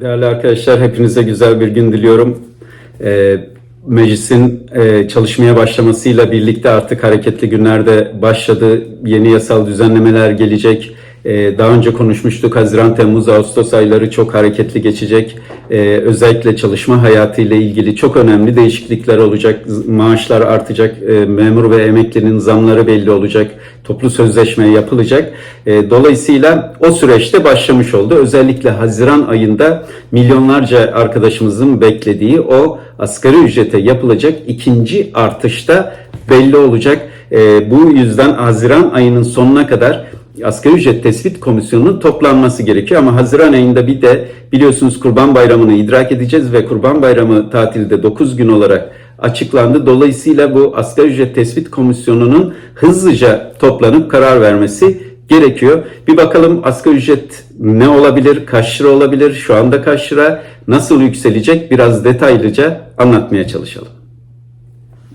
Değerli arkadaşlar hepinize güzel bir gün diliyorum. Ee, meclisin e, çalışmaya başlamasıyla birlikte artık hareketli günlerde başladı. Yeni yasal düzenlemeler gelecek. Ee, daha önce konuşmuştuk Haziran, Temmuz, Ağustos ayları çok hareketli geçecek. Ee, özellikle çalışma hayatı ile ilgili çok önemli değişiklikler olacak. Maaşlar artacak, e, memur ve emeklinin zamları belli olacak. Toplu sözleşme yapılacak. E, dolayısıyla o süreçte başlamış oldu. Özellikle Haziran ayında milyonlarca arkadaşımızın beklediği o asgari ücrete yapılacak ikinci artışta belli olacak. Bu yüzden Haziran ayının sonuna kadar Asgari ücret tespit komisyonunun toplanması gerekiyor ama Haziran ayında bir de biliyorsunuz Kurban Bayramı'nı idrak edeceğiz ve Kurban Bayramı tatilde 9 gün olarak açıklandı. Dolayısıyla bu asgari ücret tespit komisyonunun hızlıca toplanıp karar vermesi gerekiyor. Bir bakalım asgari ücret ne olabilir, kaç lira olabilir, şu anda kaç lira, nasıl yükselecek biraz detaylıca anlatmaya çalışalım.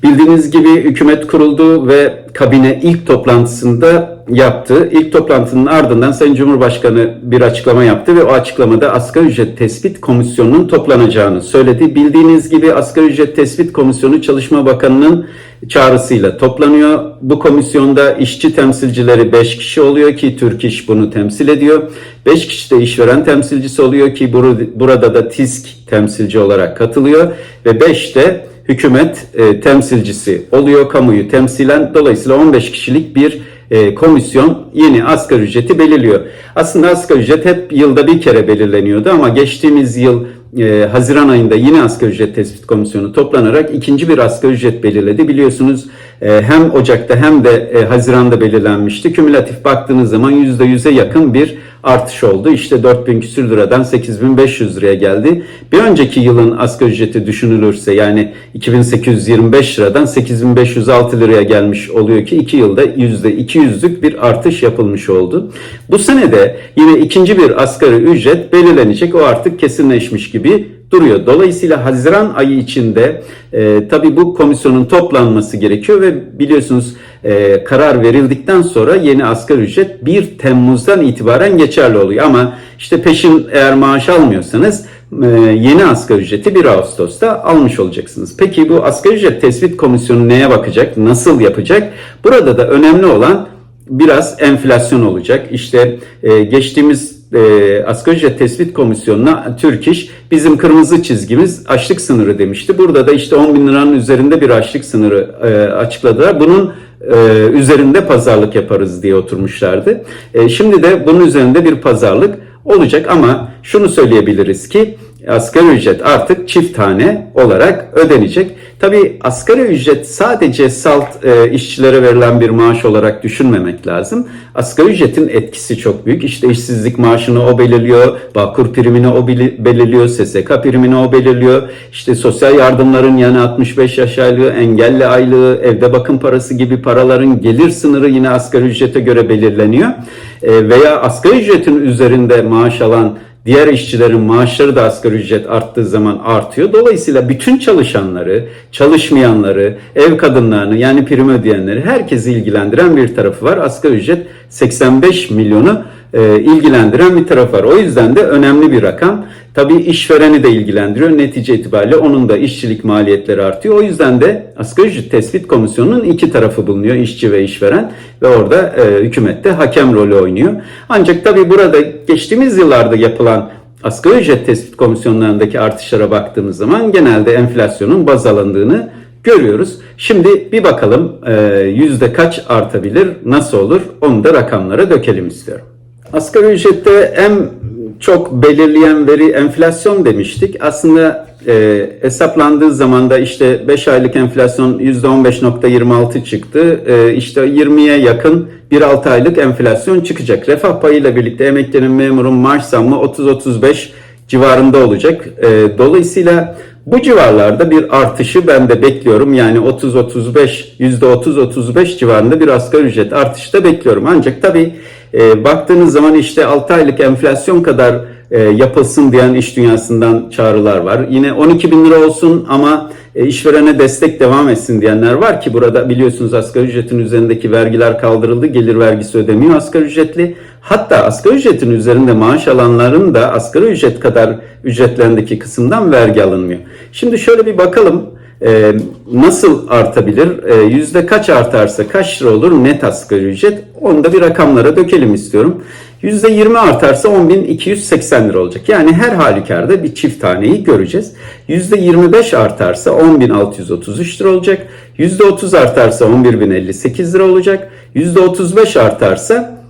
Bildiğiniz gibi hükümet kuruldu ve kabine ilk toplantısında yaptı. İlk toplantının ardından Sayın Cumhurbaşkanı bir açıklama yaptı ve o açıklamada asgari ücret tespit komisyonunun toplanacağını söyledi. Bildiğiniz gibi asgari ücret tespit komisyonu Çalışma Bakanı'nın çağrısıyla toplanıyor. Bu komisyonda işçi temsilcileri 5 kişi oluyor ki Türk İş bunu temsil ediyor. 5 kişi de işveren temsilcisi oluyor ki burada da TİSK temsilci olarak katılıyor ve 5 de hükümet e, temsilcisi oluyor kamuyu temsilen. Dolayısıyla 15 kişilik bir e, komisyon yeni asgari ücreti belirliyor. Aslında asgari ücret hep yılda bir kere belirleniyordu ama geçtiğimiz yıl e, Haziran ayında yine asgari ücret tespit komisyonu toplanarak ikinci bir asgari ücret belirledi. Biliyorsunuz hem Ocak'ta hem de e, Haziran'da belirlenmişti. Kümülatif baktığınız zaman %100'e yakın bir artış oldu. İşte 4000 küsür liradan 8500 liraya geldi. Bir önceki yılın asgari ücreti düşünülürse yani 2825 liradan 8506 liraya gelmiş oluyor ki 2 yılda %200'lük bir artış yapılmış oldu. Bu sene de yine ikinci bir asgari ücret belirlenecek. O artık kesinleşmiş gibi duruyor. Dolayısıyla Haziran ayı içinde e, tabii bu komisyonun toplanması gerekiyor ve biliyorsunuz e, karar verildikten sonra yeni asgari ücret 1 Temmuz'dan itibaren geçerli oluyor. Ama işte peşin eğer maaş almıyorsanız e, yeni asgari ücreti 1 Ağustos'ta almış olacaksınız. Peki bu asgari ücret tespit komisyonu neye bakacak? Nasıl yapacak? Burada da önemli olan biraz enflasyon olacak. İşte e, geçtiğimiz e, asgari ücret tespit komisyonuna Türk İş bizim kırmızı çizgimiz açlık sınırı demişti. Burada da işte 10 bin liranın üzerinde bir açlık sınırı e, açıkladılar. Bunun e, üzerinde pazarlık yaparız diye oturmuşlardı. E, şimdi de bunun üzerinde bir pazarlık olacak ama şunu söyleyebiliriz ki asgari ücret artık çift tane olarak ödenecek. Tabi asgari ücret sadece salt e, işçilere verilen bir maaş olarak düşünmemek lazım. Asgari ücretin etkisi çok büyük. İşte işsizlik maaşını o belirliyor, Bağkur primini o belirliyor, SSK primini o belirliyor. İşte sosyal yardımların yani 65 yaş aylığı, engelli aylığı, evde bakım parası gibi paraların gelir sınırı yine asgari ücrete göre belirleniyor. E, veya asgari ücretin üzerinde maaş alan Diğer işçilerin maaşları da asgari ücret arttığı zaman artıyor. Dolayısıyla bütün çalışanları, çalışmayanları, ev kadınlarını yani prim ödeyenleri herkesi ilgilendiren bir tarafı var. Asgari ücret 85 milyonu e, ilgilendiren bir taraf var. O yüzden de önemli bir rakam. Tabii işvereni de ilgilendiriyor. Netice itibariyle onun da işçilik maliyetleri artıyor. O yüzden de asgari ücret tespit komisyonunun iki tarafı bulunuyor. işçi ve işveren ve orada e, hükümette hakem rolü oynuyor. Ancak tabii burada geçtiğimiz yıllarda yapılan asgari ücret tespit komisyonlarındaki artışlara baktığımız zaman genelde enflasyonun baz alındığını görüyoruz. Şimdi bir bakalım e, yüzde kaç artabilir, nasıl olur onu da rakamlara dökelim istiyorum. Asgari ücrette en çok belirleyen veri enflasyon demiştik. Aslında e, hesaplandığı zaman da işte 5 aylık enflasyon %15.26 çıktı. E, işte 20'ye yakın bir 6 aylık enflasyon çıkacak. Refah payıyla birlikte emeklinin memurun maaş zammı 30-35 civarında olacak. E, dolayısıyla bu civarlarda bir artışı ben de bekliyorum. Yani 30-35, %30-35 civarında bir asgari ücret artışı da bekliyorum. Ancak tabii e, baktığınız zaman işte 6 aylık enflasyon kadar e, yapılsın diyen iş dünyasından çağrılar var. Yine 12 bin lira olsun ama e, işverene destek devam etsin diyenler var ki burada biliyorsunuz asgari ücretin üzerindeki vergiler kaldırıldı. Gelir vergisi ödemiyor asgari ücretli. Hatta asgari ücretin üzerinde maaş alanların da asgari ücret kadar ücretlerindeki kısımdan vergi alınmıyor. Şimdi şöyle bir bakalım e, nasıl artabilir? E, yüzde kaç artarsa kaç lira olur net asgari ücret? Onu da bir rakamlara dökelim istiyorum. Yüzde 20 artarsa 10.280 lira olacak. Yani her halükarda bir çift taneyi göreceğiz. Yüzde 25 artarsa 10.633 lira olacak. Yüzde 30 artarsa 11.058 lira olacak. Yüzde 35 artarsa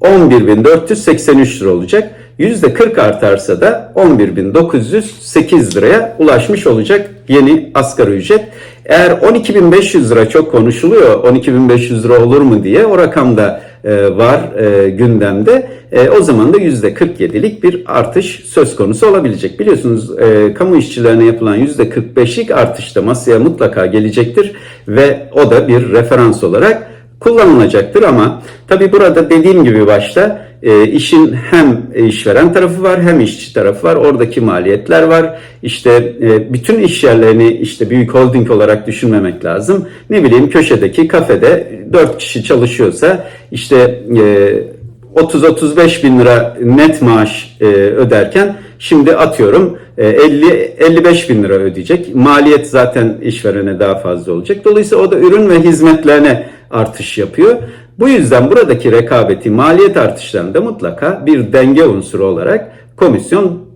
11.483 lira olacak. %40 artarsa da 11.908 liraya ulaşmış olacak yeni asgari ücret. Eğer 12.500 lira çok konuşuluyor, 12.500 lira olur mu diye o rakamda e, var e, gündemde. E, o zaman da %47'lik bir artış söz konusu olabilecek. Biliyorsunuz e, kamu işçilerine yapılan %45'lik artış da masaya mutlaka gelecektir ve o da bir referans olarak kullanılacaktır ama tabi burada dediğim gibi başta e, işin hem işveren tarafı var hem işçi tarafı var. Oradaki maliyetler var. İşte e, bütün iş yerlerini işte büyük holding olarak düşünmemek lazım. Ne bileyim köşedeki kafede 4 kişi çalışıyorsa işte e, 30-35 bin lira net maaş e, öderken şimdi atıyorum 50-55 e, bin lira ödeyecek. Maliyet zaten işverene daha fazla olacak. Dolayısıyla o da ürün ve hizmetlerine artış yapıyor. Bu yüzden buradaki rekabeti maliyet artışlarında mutlaka bir denge unsuru olarak komisyon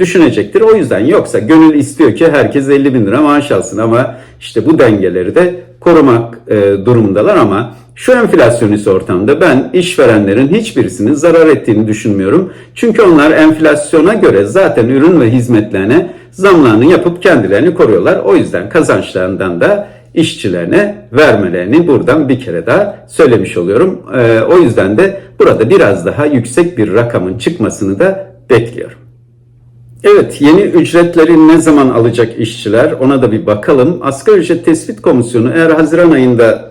düşünecektir. O yüzden yoksa gönül istiyor ki herkes 50 bin lira maaş alsın ama işte bu dengeleri de korumak e, durumundalar ama şu enflasyonist ortamda ben işverenlerin hiçbirisinin zarar ettiğini düşünmüyorum. Çünkü onlar enflasyona göre zaten ürün ve hizmetlerine zamlarını yapıp kendilerini koruyorlar. O yüzden kazançlarından da işçilerine vermelerini buradan bir kere daha söylemiş oluyorum. Ee, o yüzden de burada biraz daha yüksek bir rakamın çıkmasını da bekliyorum. Evet, yeni ücretleri ne zaman alacak işçiler? Ona da bir bakalım. Asgari ücret tespit komisyonu eğer Haziran ayında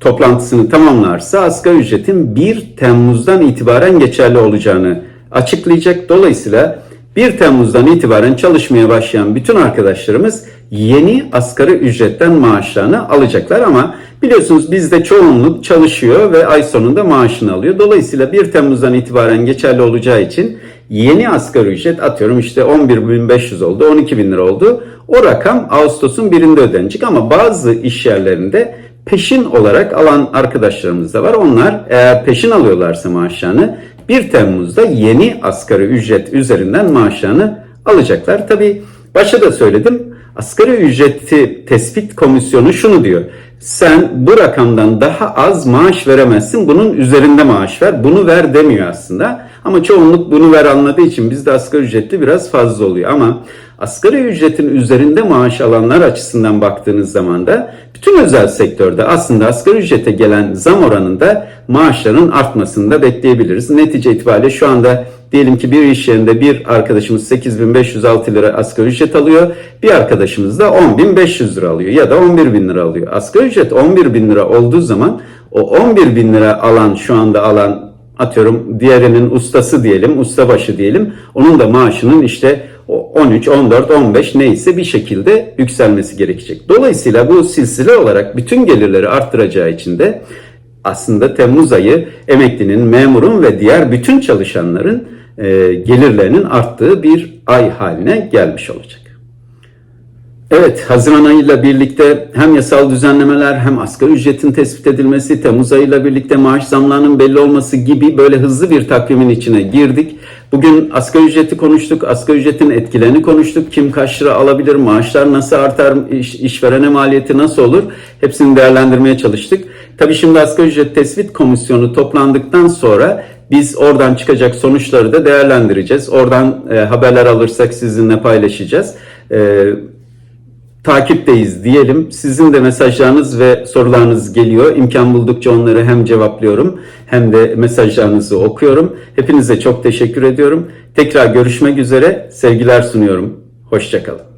toplantısını tamamlarsa asgari ücretin 1 Temmuz'dan itibaren geçerli olacağını açıklayacak. Dolayısıyla 1 Temmuz'dan itibaren çalışmaya başlayan bütün arkadaşlarımız yeni asgari ücretten maaşlarını alacaklar ama biliyorsunuz bizde çoğunluk çalışıyor ve ay sonunda maaşını alıyor. Dolayısıyla 1 Temmuz'dan itibaren geçerli olacağı için yeni asgari ücret atıyorum işte 11.500 oldu, 12.000 lira oldu. O rakam Ağustos'un birinde ödenecek ama bazı iş yerlerinde peşin olarak alan arkadaşlarımız da var. Onlar eğer peşin alıyorlarsa maaşlarını 1 Temmuz'da yeni asgari ücret üzerinden maaşlarını alacaklar. Tabi başta da söyledim asgari ücreti tespit komisyonu şunu diyor. Sen bu rakamdan daha az maaş veremezsin. Bunun üzerinde maaş ver. Bunu ver demiyor aslında. Ama çoğunluk bunu ver anladığı için bizde asgari ücretli biraz fazla oluyor. Ama asgari ücretin üzerinde maaş alanlar açısından baktığınız zaman da bütün özel sektörde aslında asgari ücrete gelen zam oranında maaşların artmasını da bekleyebiliriz. Netice itibariyle şu anda diyelim ki bir iş yerinde bir arkadaşımız 8506 lira asgari ücret alıyor. Bir arkadaşımız da 10500 lira alıyor ya da 11.000 lira alıyor. Asgari ücret 11.000 lira olduğu zaman o 11.000 lira alan şu anda alan atıyorum diğerinin ustası diyelim, ustabaşı diyelim. Onun da maaşının işte 13, 14, 15 neyse bir şekilde yükselmesi gerekecek. Dolayısıyla bu silsile olarak bütün gelirleri arttıracağı için de aslında Temmuz ayı emeklinin, memurun ve diğer bütün çalışanların e, gelirlerinin arttığı bir ay haline gelmiş olacak. Evet, Haziran ayıyla birlikte hem yasal düzenlemeler hem asgari ücretin tespit edilmesi, Temmuz ayıyla birlikte maaş zamlarının belli olması gibi böyle hızlı bir takvimin içine girdik. Bugün asgari ücreti konuştuk, asgari ücretin etkilerini konuştuk. Kim kaç lira alabilir, maaşlar nasıl artar, iş, işverene maliyeti nasıl olur? Hepsini değerlendirmeye çalıştık. Tabii şimdi asgari ücret tespit komisyonu toplandıktan sonra biz oradan çıkacak sonuçları da değerlendireceğiz. Oradan e, haberler alırsak sizinle paylaşacağız. E, takipteyiz diyelim. Sizin de mesajlarınız ve sorularınız geliyor. İmkan buldukça onları hem cevaplıyorum hem de mesajlarınızı okuyorum. Hepinize çok teşekkür ediyorum. Tekrar görüşmek üzere. Sevgiler sunuyorum. Hoşçakalın.